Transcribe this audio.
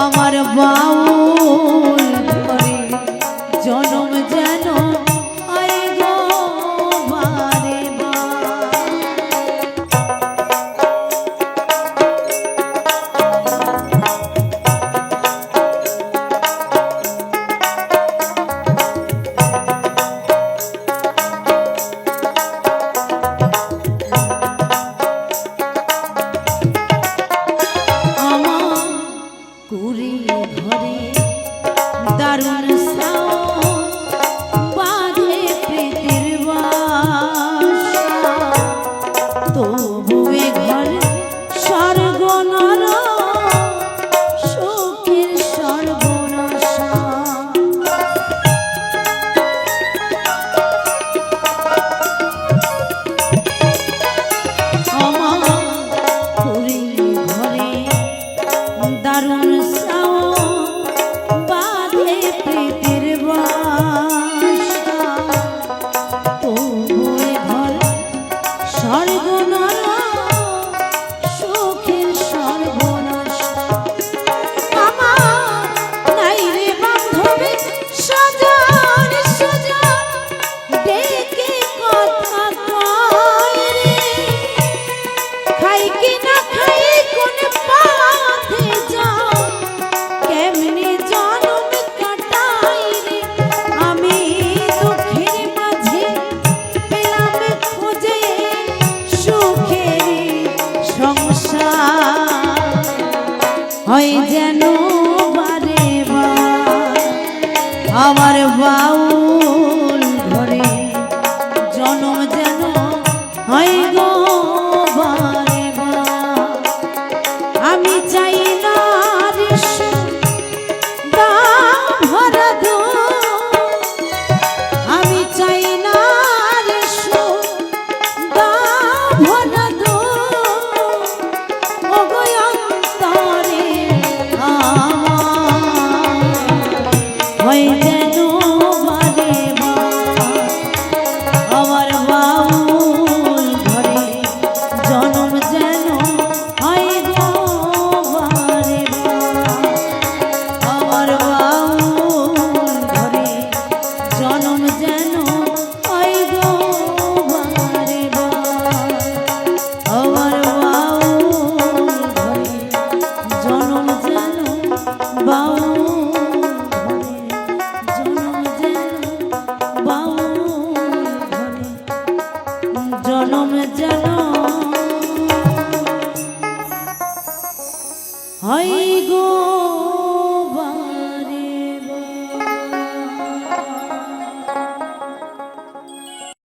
আমার বাউ দারুণ যেন বারে বা আমার বাউ হয় যেন হয় গো।